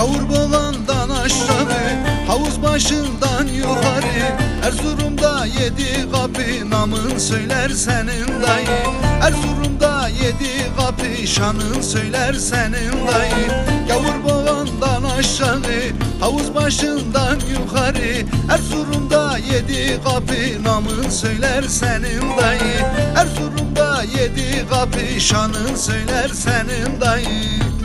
Gavur bolandan aşağı Havuz başından yukarı. Erzurum'da yedi kapı Namın söyler senin dayı. Erzurum'da yedi kapı Şanın söyler senin dayı. Gavur bolandan aşağı Havuz başından yukarı. Erzurum'da yedi kapı Namın söyler senin dayı. Erzurum'da yedi kapı Şanın söyler senin dayı.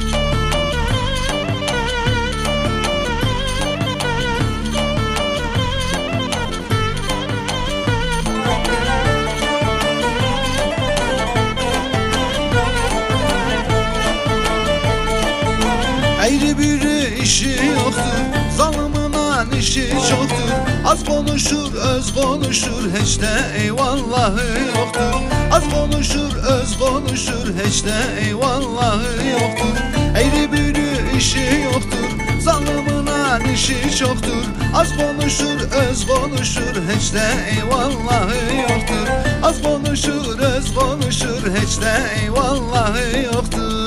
İşi yoktur Zalımın işi çoktur. Az konuşur öz konuşur Hiç de eyvallahı yoktur Az konuşur öz konuşur Hiç de eyvallahı yoktur Eğri büğrü işi yoktur Zalımın işi çoktur. Az konuşur öz konuşur Hiç de eyvallahı yoktur Az konuşur öz konuşur Hiç de eyvallahı yoktur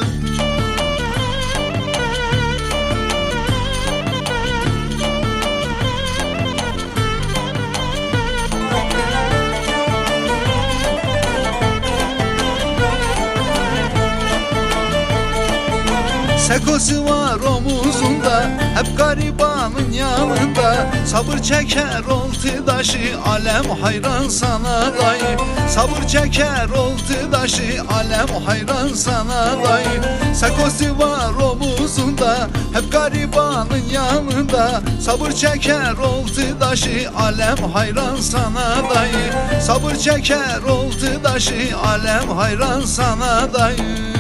Sekosu var omuzunda Hep garibanın yanında. Sabır çeker oltu daşı Alem hayran sana dayı. Sabır çeker oltu daşı Alem hayran sana dayı. Sekosu var omuzunda Hep garibanın yanında. Sabır çeker oltu daşı Alem hayran sana dayı. Sabır çeker oltu daşı Alem hayran sana dayı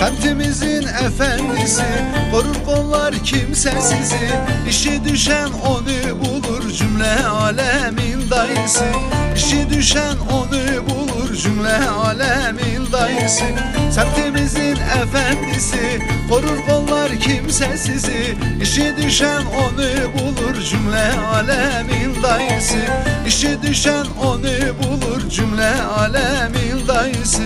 Semtimizin efendisi Korur kollar kimsesizi. İşi düşen onu bulur Cümle alemin dayısı. İşi düşen onu bulur Cümle alemin dayısı. Semtimizin efendisi Korur kollar kimsesizi. İşi düşen onu bulur Cümle alemin dayısı. İşi düşen onu bulur Cümle alemin dayısı